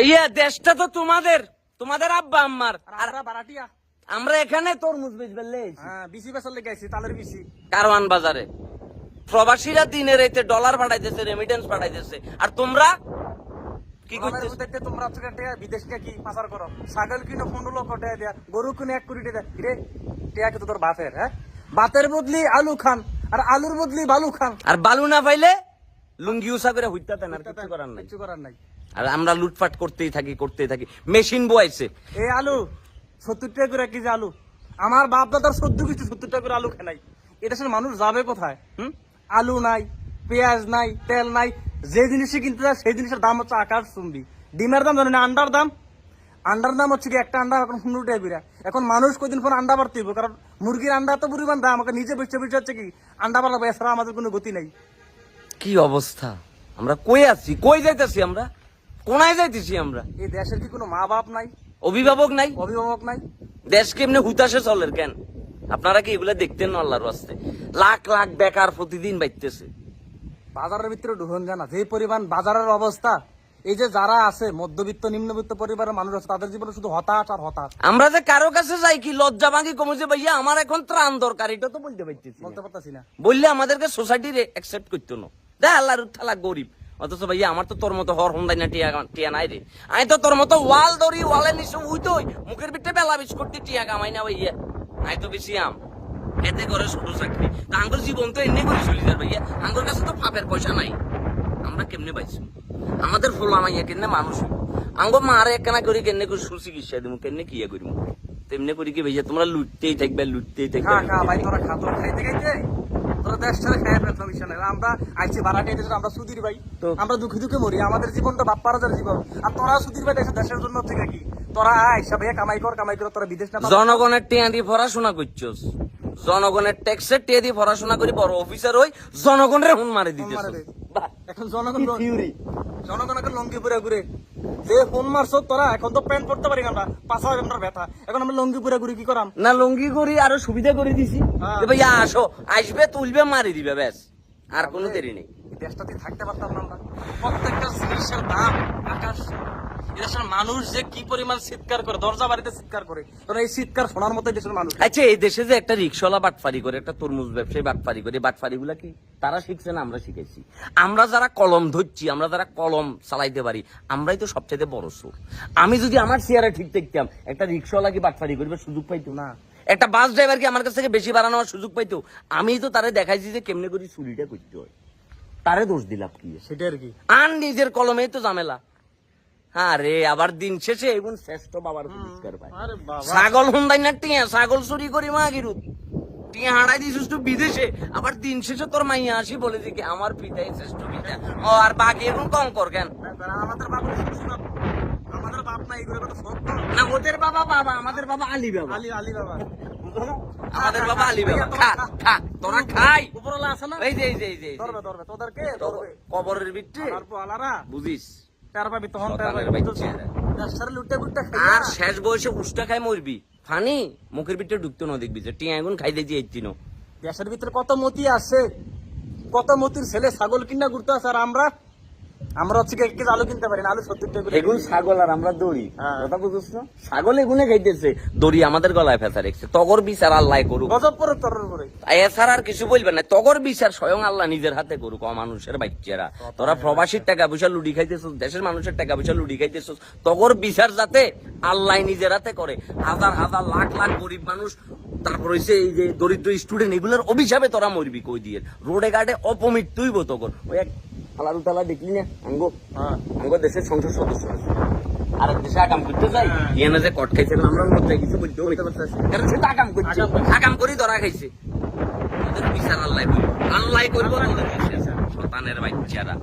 ভাইয়া দেশটা তো তোমাদের। তোমাদের আব্বা আম্মার। আমরা বারাটিয়া। আমরা এখানে তরমুজ বেচ বেললে হ্যাঁ বিসি বেসার লেগে আইছি তালের বিসি। কারওয়ান বাজারে। প্রবাসীরা দিনের রাইতে ডলার পাঠাইতেছে রেমিটেন্স পাঠাইতেছে। আর তোমরা? কি আমাদের তোমরা বিদেশ কি পাচার করো? ছাগল কিনো পনেরো লক্ষ টাকা দেয়া গরু কিনে এক কোটি টাকা রে টেয়া কিন্তু তোর বাতের হ্যাঁ? বাতের বদলি আলু খান আর আলুর বদলি বালু খান। আর বালু না পাইলে লুঙ্গি উষা করে হইতাতেন আর কিছু করার নাই। কিছু করার নাই। আর আমরা লুটপাট করতেই থাকি করতেই থাকি। মেশিন বয়াইছে। এই আলু সত্তর টাকা করে কেজি আলু। আমার বাপ দাদার সদ্য কিছু সত্তর টাকা করে আলু খেলাই এটা দেশের মানুষ যাবে কোথায় হুম? আলু নাই পেঁয়াজ নাই তেল নাই যে জিনিসই কিনতে যায় সেই জিনিসের দাম হচ্ছে আকাশ চুম্বি। ডিমের দাম জানেন আন্ডার দাম? আন্ডার দাম হচ্ছে কি একটা আন্ডা এখন পনেরো টাকা এখন মানুষ কদিন পর আন্ডা বাড়তে হইব, কারণ মুরগির আন্ডা তো পরিমাণ দাম আমাকে নিজে বেঁচে বেঁচে হচ্ছে কি আন্ডা বাড়াবো এছাড়া আমাদের কোনো গতি নেই। কি অবস্থা? আমরা কই আছি? কই যাইতেছি আমরা? কোনায় যাইতেছি আমরা? এই দেশের কি কোনো মা বাপ নাই? অভিভাবক নাই? অভিভাবক নাই? দেশ কেমনে হুতাশে চলের কেন? আপনারা কি এগুলা দেখতেন না আল্লাহর আসতে লাখ লাখ বেকার প্রতিদিন বাইতেছে। বাজারের ভিতরে ঢুকন জানা যে পরিমাণ বাজারের অবস্থা এই যে যারা আছে মধ্যবিত্ত নিম্নবিত্ত পরিবারের মানুষ আছে তাদের জীবনে শুধু হতাশ আর হতাশ। আমরা যে কারও কাছে যাই কি লজ্জা ভাঙি কমেছে ভাইয়া আমার এখন ত্রাণ দরকার এটা তো বলতে পারতেছি। বলতে পারতাছি না। বললে আমাদেরকে সোসাইটির একসেপ্ট করতো না। দেখ আল্লাহর থালা গরিব। অথচ ভাইয়া আমার তো তোর মতো হর হন্দাই না টিয়া টিয়া নাই রে। আমি তো তোর মতো ওয়াল দড়ি ওয়ালের নিচে উইতই মুখের ভিতরে বেলা বিস্কুট দিয়ে টিয়া কামাই না ভাইয়া। আমি তো বেশি আম। এতে করে ছোট চাকরি। তা আঙ্গুর জীবন তো এমনি করে চলি যার ভাইয়া। আঙ্গুর কাছে তো ফাপের পয়সা নাই। আমরা কেমনে পাইছি? আমাদের ফুল আমাইয়া কেমনে মানুষ আঙ্গ মারে একখানা করি কেমনে করে সুচিকিৎসা দিব কেমনে কিয়া করিম? তেমনি করি কি ভাইয়া তোমরা লুটতেই থাকবে লুটতেই থাকবে ভাই তোরা খা তোরা খাইতে খাইতে? দেশ ছেড়ে খাই ফেলতে বিষয় নাই আমরা আইছি ভাড়াটে দেশে আমরা সুধীর ভাই। আমরা দুঃখে দুঃখে মরি। আমাদের জীবনটা বাপ্পার জীবন। আর তোরা সুধীর ভাই দেশে দেশের জন্য থেকে কি? তোরা আইসা ভাইয়া কামাই কর কামাই কর তোরা বিদেশ না। জনগণের টিয়া দিয়ে পড়াশোনা করছস। জনগণের ট্যাক্সের টিয়া দিয়ে পড়াশোনা করি বড় অফিসার হই জনগণের হুন মারে দিতেছ এখন জনগণ জনগণ এখন লঙ্গি পুরে ঘুরে। যে ফোন মারছো তোরা এখন তো প্যান্ট পড়তে পারি আমরা। পাঁচ হাজার ঘণ্টার ব্যথা। এখন আমরা লঙ্গি পুরে ঘুরি কি করাম? না লুঙ্গি করি আরও সুবিধা করে দিছি। হ্যাঁ। ভাইয়া আসো আসবে তুলবে মারি দিবে ব্যাস। আর কোনো দেরি নেই। দেশটাতে থাকতে পারতাম না আমরা। প্রত্যেকটা জিনিসের দাম, আকাশ এই দেশের মানুষ যে কি পরিমাণ চিৎকার করে, দরজা বাড়িতে চিৎকার করে। কারণ এই চিৎকার শোনার মতো দেশের মানুষ। আচ্ছা এই দেশে যে একটা রিক্সাওয়ালা বাটফারি করে, একটা তরমুজ ব্যবসায়ী বাটফারি করে বাটফারি গুলা কি তারা শিখছে না আমরা শিখেছি? আমরা যারা কলম ধরছি, আমরা যারা কলম চালাইতে পারি, আমরাই তো সবচেয়ে বড় সুর আমি যদি আমার চেয়ারে ঠিক দেখতাম, একটা রিক্সাওয়ালা কি বাটফারি করবে সুযোগ পাইতো না? একটা বাস ড্রাইভার কি আমার কাছ থেকে বেশি বাড়ানোর সুযোগ পাইতো? আমি তো তারে দেখাইছি যে কেমনে করি চুরিটা করতে হয়। তারে দোষ দিলাম কি? সেটা আর কি। আর নিজের কলমেই তো ঝামেলা। হ্যাঁ রে আবার দিন শেষে এবং শ্রেষ্ঠ বাবার পুরস্কার পায়। বাবা। ছাগল হুন্দাই না টিয়া ছাগল চুরি করি মা গিরু। টিয়া হাঁড়াই দিছিস তুই বিদেশে। আবার দিন শেষে তোর মাইয়া আসি বলে যে কি আমার পিতাই শ্রেষ্ঠ পিতা। ও আর বাকি এখন কম কর কেন আমাদের বাপ আমাদের বাপ না এগুলো না ওদের বাবা বাবা আমাদের বাবা আলী বাবা আলী আলী বাবা আমাদের বাবা আলী বাবা। খা খা তোরা খাই। উপরওয়ালা আছে না? এই যে এই যে এই যে ধরবে ধরবে। তোদেরকে ধরবে। কবরের বুঝিস? পাবি তখন পাবি আর শেষ বয়সে উষ্টা খাই মরবি। ফানি মুখের ভিতরে ঢুকতো না দেখবি যে টিয়া খাই দিয়ে যাইতি না দেশের ভিতরে কত মতি আছে? কত মতির ছেলে ছাগল কিনা ঘুরতে আছে? আর আমরা আমরা হচ্ছে এক কেজি আলু কিনতে পারি না আলু সত্তর টাকা এগুন ছাগল আর আমরা দড়ি। হ্যাঁ। কথা বুঝছ? না ছাগল এগুনে খাইতেছে দড়ি আমাদের গলায় ফেসা রেখছে। তগর বিচার আল্লাহ করুক। গজব পরে তর করে। এছাড়া আর কিছু না তগর বিচার স্বয়ং আল্লাহ নিজের হাতে করুক মানুষের বাচ্চারা। তোরা প্রবাসীর টাকা পয়সা লুডি খাইতেছ দেশের মানুষের টাকা পয়সা লুডি খাইতেছ তগর বিচার যাতে আল্লাহ নিজের হাতে করে। হাজার হাজার লাখ লাখ গরিব মানুষ তারপর হইছে এই যে দরিদ্র স্টুডেন্ট এগুলোর অভিশাপে তোরা মরবি কই দিয়ে? রোডে ঘাটে অপমৃত্যুই তগর ওই এক আলাদা উতালা দেখলি না? আঙ্গো। হ্যাঁ। আঙ্গো দেশের সংসদ সদস্য আছে। আর দেশে আগাম করতে যাই। ইয়ানা যে কট খাইছে আমরা মধ্যে কিছু বলতে হইতে পারতেছি কারণ সে তো আগাম করছে। আগাম করছে। করি ধরা খাইছে। ওদের বিচার আল্লাহ করবে আল্লাহ করব তোদের বিচার। শতানের বাচ্চারা।